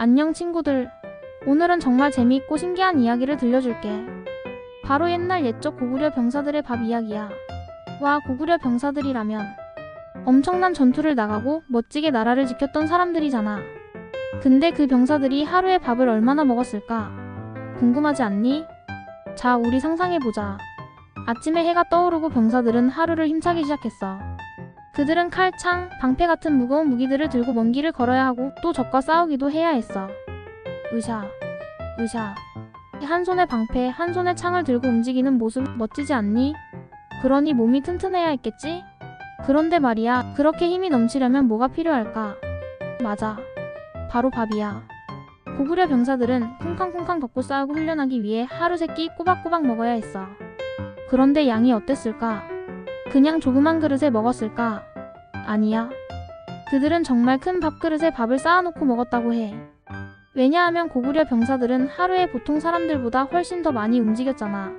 안녕 친구들. 오늘은 정말 재미있고 신기한 이야기를 들려줄게. 바로 옛날 옛적 고구려 병사들의 밥 이야기야. 와, 고구려 병사들이라면 엄청난 전투를 나가고 멋지게 나라를 지켰던 사람들이잖아. 근데 그 병사들이 하루에 밥을 얼마나 먹었을까? 궁금하지 않니? 자, 우리 상상해보자. 아침에 해가 떠오르고 병사들은 하루를 힘차게 시작했어. 그들은 칼, 창, 방패 같은 무거운 무기들을 들고 먼 길을 걸어야 하고 또 적과 싸우기도 해야 했어. 으샤, 으샤. 한 손에 방패, 한 손에 창을 들고 움직이는 모습 멋지지 않니? 그러니 몸이 튼튼해야 했겠지? 그런데 말이야, 그렇게 힘이 넘치려면 뭐가 필요할까? 맞아. 바로 밥이야. 고구려 병사들은 쿵쾅쿵쾅 걷고 싸우고 훈련하기 위해 하루 세 끼 꼬박꼬박 먹어야 했어. 그런데 양이 어땠을까? 그냥 조그만 그릇에 먹었을까? 아니야. 그들은 정말 큰 밥그릇에 밥을 쌓아놓고 먹었다고 해. 왜냐하면 고구려 병사들은 하루에 보통 사람들보다 훨씬 더 많이 움직였잖아.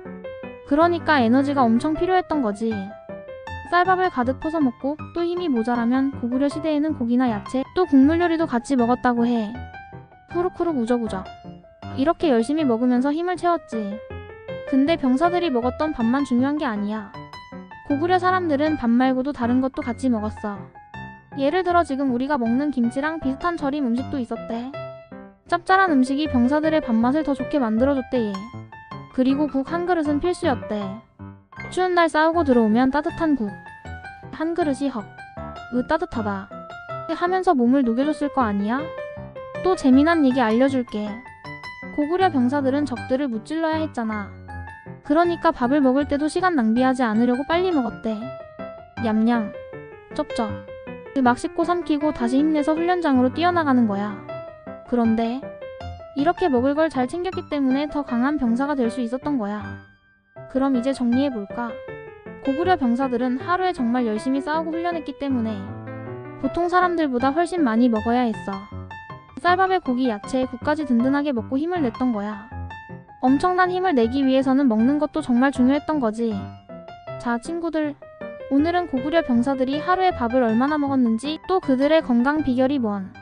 그러니까 에너지가 엄청 필요했던 거지. 쌀밥을 가득 퍼서 먹고 또 힘이 모자라면 고구려 시대에는 고기나 야채 또 국물 요리도 같이 먹었다고 해. 후룩후룩 우적우적. 이렇게 열심히 먹으면서 힘을 채웠지. 근데 병사들이 먹었던 밥만 중요한 게 아니야. 고구려 사람들은 밥 말고도 다른 것도 같이 먹었어. 예를 들어 지금 우리가 먹는 김치랑 비슷한 절임 음식도 있었대. 짭짤한 음식이 병사들의 밥맛을 더 좋게 만들어줬대 얘. 그리고 국 한 그릇은 필수였대. 추운 날 싸우고 들어오면 따뜻한 국. 한 그릇이 헉. 으 따뜻하다. 하면서 몸을 녹여줬을 거 아니야? 또 재미난 얘기 알려줄게. 고구려 병사들은 적들을 무찔러야 했잖아. 그러니까 밥을 먹을 때도 시간 낭비하지 않으려고 빨리 먹었대. 냠냠. 쩝쩝. 막 씹고 삼키고 다시 힘내서 훈련장으로 뛰어나가는 거야. 그런데 이렇게 먹을 걸 잘 챙겼기 때문에 더 강한 병사가 될 수 있었던 거야. 그럼 이제 정리해 볼까? 고구려 병사들은 하루에 정말 열심히 싸우고 훈련했기 때문에 보통 사람들보다 훨씬 많이 먹어야 했어. 쌀밥에 고기, 야채, 국까지 든든하게 먹고 힘을 냈던 거야. 엄청난 힘을 내기 위해서는 먹는 것도 정말 중요했던 거지. 자, 친구들. 오늘은 고구려 병사들이 하루에 밥을 얼마나 먹었는지 또 그들의 건강 비결이 뭔